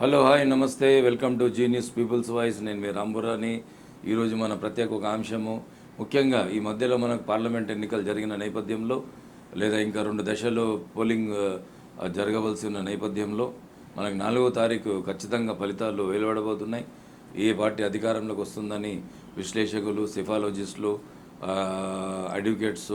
Hello hi నమస్తే. Welcome to genius people's voice నేను మీ రాంబురాని ఈరోజు మన ప్రత్యేక ఒక అంశము. ముఖ్యంగా ఈ మధ్యలో మనకు పార్లమెంట్ ఎన్నికలు జరిగిన నేపథ్యంలో లేదా ఇంకా రెండు దశలు పోలింగ్ జరగవలసి ఉన్న నేపథ్యంలో మనకు నాలుగో తారీఖు ఖచ్చితంగా ఫలితాలు వెలువడబోతున్నాయి. ఏ పార్టీ అధికారంలోకి వస్తుందని విశ్లేషకులు సిఫాలజిస్టులు అడ్వకేట్స్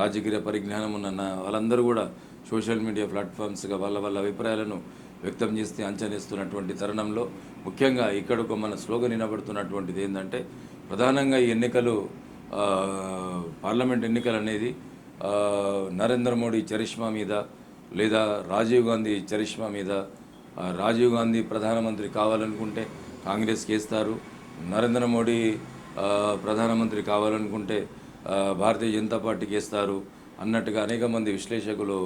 రాజకీయ పరిజ్ఞానం ఉన్న వాళ్ళందరూ కూడా సోషల్ మీడియా ప్లాట్ఫామ్స్గా వాళ్ళ వాళ్ళ అభిప్రాయాలను వ్యక్తం చేస్తే అంచనేస్తున్నటువంటి తరుణంలో ముఖ్యంగా ఇక్కడ ఒక మన స్లోగన్ వినబడుతున్నటువంటిది ఏంటంటే ప్రధానంగా ఈ ఎన్నికలు పార్లమెంట్ ఎన్నికలు అనేది నరేంద్ర మోడీ చరిష్మా మీద లేదా రాజీవ్ గాంధీ చరిష్మా మీద రాజీవ్ గాంధీ ప్రధానమంత్రి కావాలనుకుంటే కాంగ్రెస్కి వేస్తారు నరేంద్ర మోడీ ప్రధానమంత్రి కావాలనుకుంటే భారతీయ జనతా పార్టీకి వేస్తారు అన్నట్టుగా అనేక మంది విశ్లేషకులు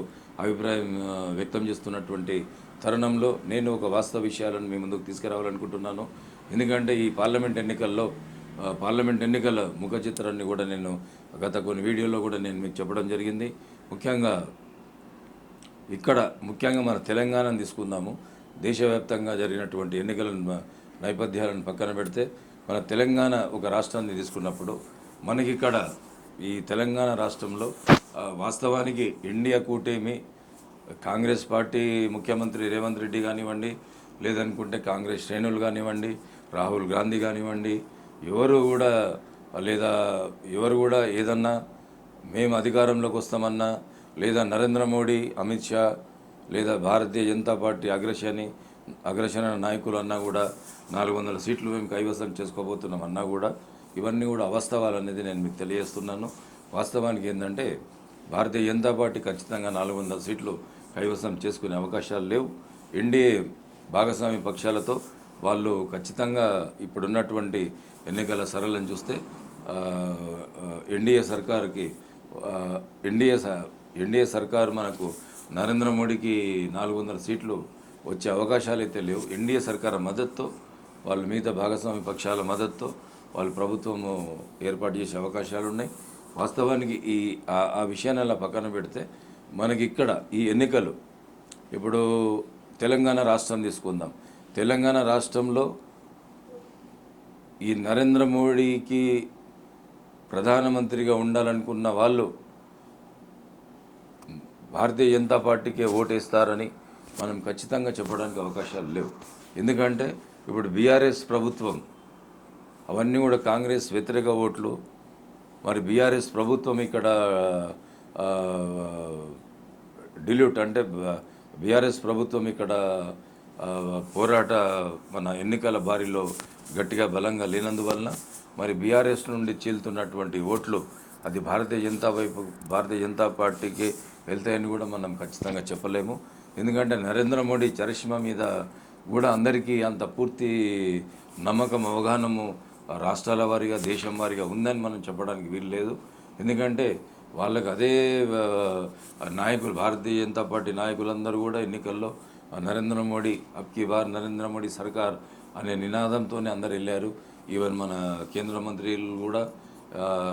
అభిప్రాయం వ్యక్తం చేస్తున్నటువంటి తరుణంలో నేను ఒక వాస్తవ విషయాలను మీ ముందుకు తీసుకురావాలనుకుంటున్నాను. ఎందుకంటే ఈ పార్లమెంట్ ఎన్నికల్లో పార్లమెంట్ ఎన్నికల ముఖ చిత్రాన్ని కూడా నేను గత కొన్ని వీడియోలో కూడా నేను మీకు చెప్పడం జరిగింది. ముఖ్యంగా ఇక్కడ ముఖ్యంగా మన తెలంగాణను తీసుకుందాము. దేశవ్యాప్తంగా జరిగినటువంటి ఎన్నికల నేపథ్యాలను పక్కన పెడితే మన తెలంగాణ ఒక రాష్ట్రాన్ని తీసుకున్నప్పుడు మనకి ఇక్కడ ఈ తెలంగాణ రాష్ట్రంలో వాస్తవానికి ఇండియా కూటమి కాంగ్రెస్ పార్టీ ముఖ్యమంత్రి రేవంత్ రెడ్డి కానివ్వండి లేదనుకుంటే కాంగ్రెస్ శ్రేణులు కానివ్వండి రాహుల్ గాంధీ కానివ్వండి ఎవరు కూడా లేదా ఎవరు కూడా ఏదన్నా మేము అధికారంలోకి వస్తామన్నా లేదా నరేంద్ర మోడీ అమిత్ షా లేదా భారతీయ జనతా పార్టీ అగ్రశ్రని అగ్రశ్రణ నాయకులు అన్నా కూడా నాలుగు వందల సీట్లు మేము కైవసం చేసుకోబోతున్నాం అన్నా కూడా ఇవన్నీ కూడా అవస్తవాలు అనేది నేను మీకు తెలియజేస్తున్నాను. వాస్తవానికి ఏంటంటే భారతీయ జనతా పార్టీ ఖచ్చితంగా నాలుగు వందల సీట్లు కైవసం చేసుకునే అవకాశాలు లేవు. ఎన్డీఏ భాగస్వామి పక్షాలతో వాళ్ళు ఖచ్చితంగా ఇప్పుడున్నటువంటి ఎన్నికల సరళను చూస్తే ఎన్డీఏ సర్కారుకి ఎన్డీఏ స- ఎన్డీఏ సర్కారు మనకు నరేంద్ర మోడీకి నాలుగు వందల సీట్లు వచ్చే అవకాశాలు అయితే లేవు. ఎన్డీఏ సర్కారు మద్దతుతో వాళ్ళు మిగతా భాగస్వామి పక్షాల మద్దతుతో వాళ్ళు ప్రభుత్వము ఏర్పాటు చేసే అవకాశాలు ఉన్నాయి వాస్తవానికి ఈ ఆ- విషయాన్ని అలా పక్కన పెడితే మనకి ఇక్కడ ఈ ఎన్నికలు ఇప్పుడు తెలంగాణ రాష్ట్రం తీసుకుందాం. తెలంగాణ రాష్ట్రంలో ఈ నరేంద్ర మోడీకి ప్రధానమంత్రిగా ఉండాలనుకున్న వాళ్ళు భారతీయ జనతా పార్టీకే ఓటేస్తారని మనం ఖచ్చితంగా చెప్పడానికి అవకాశాలు లేవు. ఎందుకంటే ఇప్పుడు బీఆర్ఎస్ ప్రభుత్వం అవన్నీ కూడా కాంగ్రెస్ వ్యతిరేక ఓట్లు మరి బీఆర్ఎస్ ప్రభుత్వం ఇక్కడ డిల్యూట్ అంటే బీఆర్ఎస్ ప్రభుత్వం ఇక్కడ పోరాట మన ఎన్నికల బారిలో గట్టిగా బలంగా లేనందువలన మరి బీఆర్ఎస్ నుండి చీలుతున్నటువంటి ఓట్లు అది భారతీయ జనతా వైపు భారతీయ జనతా పార్టీకి వెళ్తాయని కూడా మనం ఖచ్చితంగా చెప్పలేము. ఎందుకంటే నరేంద్ర మోడీ చరిష్మా మీద కూడా అందరికీ అంత పూర్తి నమ్మకం అవగాహనము రాష్ట్రాల వారీగా దేశం వారీగా ఉందని మనం చెప్పడానికి వీలు లేదు. ఎందుకంటే వాళ్ళకి అదే నాయకులు భారతీయ జనతా పార్టీ నాయకులందరూ కూడా ఎన్నికల్లో నరేంద్ర మోడీ అప్కి బార్ నరేంద్ర మోడీ సర్కార్ అనే నినాదంతోనే అందరు వెళ్ళారు. ఈవెన్ మన కేంద్ర మంత్రులు కూడా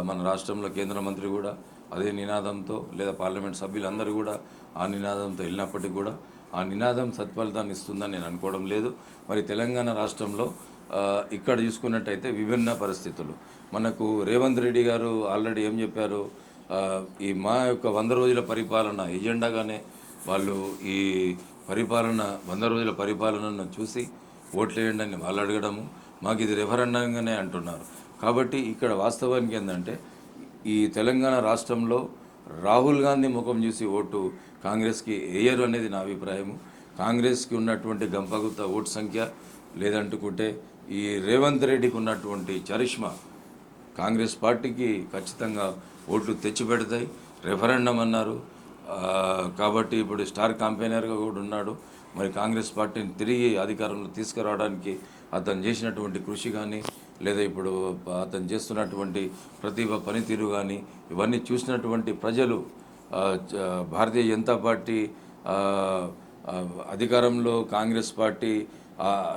మన రాష్ట్రంలో కేంద్ర మంత్రి కూడా అదే నినాదంతో లేదా పార్లమెంట్ సభ్యులందరూ కూడా ఆ నినాదంతో వెళ్ళినప్పటికీ కూడా ఆ నినాదం సత్ఫలితాన్ని ఇస్తుందని నేను అనుకోవడం లేదు. మరి తెలంగాణ రాష్ట్రంలో ఇక్కడ చూసుకున్నట్టయితే విభిన్న పరిస్థితులు. మనకు రేవంత్ రెడ్డి గారు ఆల్రెడీ ఏం చెప్పారు? ఈ మా యొక్క వంద రోజుల పరిపాలన ఎజెండాగానే వాళ్ళు ఈ పరిపాలన వంద రోజుల పరిపాలనను చూసి ఓట్లేయండి అని వాళ్ళు అడగడము. మాకు ఇది రెఫరెండంగానే అంటున్నారు. కాబట్టి ఇక్కడ వాస్తవానికి ఏంటంటే ఈ తెలంగాణ రాష్ట్రంలో రాహుల్ గాంధీ ముఖం చూసి ఓటు కాంగ్రెస్కి వేయరు అనేది నా అభిప్రాయము. కాంగ్రెస్కి ఉన్నటువంటి గంపగుత్త ఓటు సంఖ్య లేదంటుకుంటే ఈ రేవంత్ రెడ్డికి ఉన్నటువంటి చరిష్మా కాంగ్రెస్ పార్టీకి ఖచ్చితంగా ఓట్లు తెచ్చిపెడతాయి రెఫరెండం అన్నారు. కాబట్టి ఇప్పుడు స్టార్ కాంపెయినర్గా కూడా ఉన్నాడు. మరి కాంగ్రెస్ పార్టీని తిరిగి అధికారంలో తీసుకురావడానికి అతను చేసినటువంటి కృషి కానీ లేదా ఇప్పుడు అతను చేస్తున్నటువంటి ప్రతిభ పనితీరు కానీ ఇవన్నీ చూసినటువంటి ప్రజలు భారతీయ జనతా పార్టీ అధికారంలో కాంగ్రెస్ పార్టీ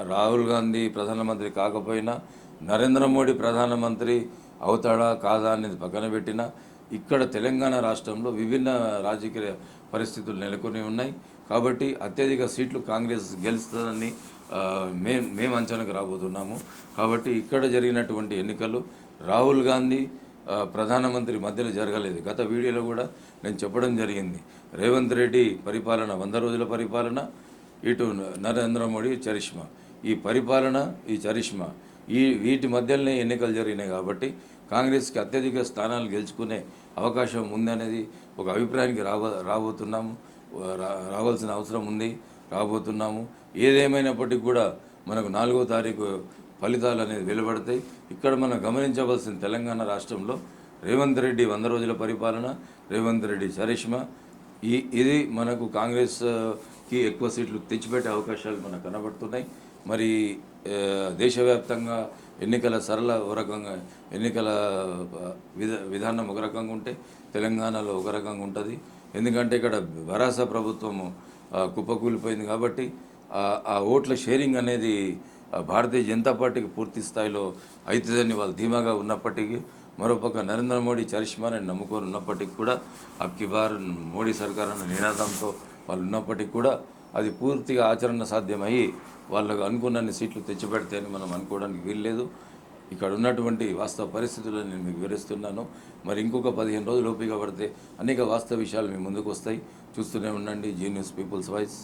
రాహుల్ గాంధీ ప్రధానమంత్రి కాకపోయినా నరేంద్ర మోడీ ప్రధానమంత్రి అవుతాడా కాదా అనేది పక్కన పెట్టినా ఇక్కడ తెలంగాణ రాష్ట్రంలో విభిన్న రాజకీయ పరిస్థితులు నెలకొని ఉన్నాయి. కాబట్టి అత్యధిక సీట్లు కాంగ్రెస్ గెలుస్తుందని ఆ, మేం మేము అంచనాకు రాబోతున్నాము. కాబట్టి ఇక్కడ జరిగినటువంటి ఎన్నికలు రాహుల్ గాంధీ ప్రధానమంత్రి మధ్యలో జరగలేదు. గత వీడియోలో కూడా నేను చెప్పడం జరిగింది. రేవంత్ రెడ్డి పరిపాలన వంద రోజుల పరిపాలన ఇటు నరేంద్ర మోడీ చరిష్మా. ఈ పరిపాలన ఈ చరిష్మా. ఈ వీటి మధ్యలోనే ఎన్నికలు జరిగినాయి కాబట్టి కాంగ్రెస్కి అత్యధిక స్థానాలు గెలుచుకునే అవకాశం ఉందనేది ఒక అభిప్రాయానికి రాబో రాబోతున్నాము. రా- రావాల్సిన అవసరం ఉంది రాబోతున్నాము. ఏదేమైనప్పటికీ కూడా మనకు నాలుగో తారీఖు ఫలితాలు అనేది వెలువడతాయి. ఇక్కడ మనం గమనించవలసిన తెలంగాణ రాష్ట్రంలో రేవంత్ రెడ్డి వంద రోజుల పరిపాలన రేవంత్ రెడ్డి చరిష్మా ఈ ఇది మనకు కాంగ్రెస్కి ఎక్కువ సీట్లు తెచ్చిపెట్టే అవకాశాలు మనకు కనబడుతున్నాయి. మరి దేశవ్యాప్తంగా ఎన్నికల సరళ ఒక రకంగా ఎన్నికల విధ విధానం ఒక రకంగా ఉంటే తెలంగాణలో ఒక రకంగా ఉంటుంది. ఎందుకంటే ఇక్కడ వరాస ప్రభుత్వము కుప్పకూలిపోయింది కాబట్టి ఆ- ఓట్ల షేరింగ్ అనేది భారతీయ జనతా పార్టీకి పూర్తి స్థాయిలో అవుతుందని వాళ్ళు ధీమాగా ఉన్నప్పటికీ మరోపక్క నరేంద్ర మోడీ చరిష్మాని నమ్ముకొని ఉన్నప్పటికీ కూడా అక్కిబార్ మోడీ సర్కార్ అన్న నినాదంతో వాళ్ళు ఉన్నప్పటికీ కూడా అది పూర్తిగా ఆచరణ సాధ్యమయ్యి వాళ్ళకు అనుకున్నన్ని సీట్లు తెచ్చిపెడితే అని మనం అనుకోవడానికి వీల్లేదు. ఇక్కడ ఉన్నటువంటి వాస్తవ పరిస్థితులను నేను మీకు వివరిస్తున్నాను. మరి ఇంకొక పదిహేను రోజులు ఓపిక పడితే అనేక వాస్తవ విషయాలు మీ ముందుకు వస్తాయి. చూస్తూనే ఉండండి జీ న్యూస్ పీపుల్స్ వాయిస్.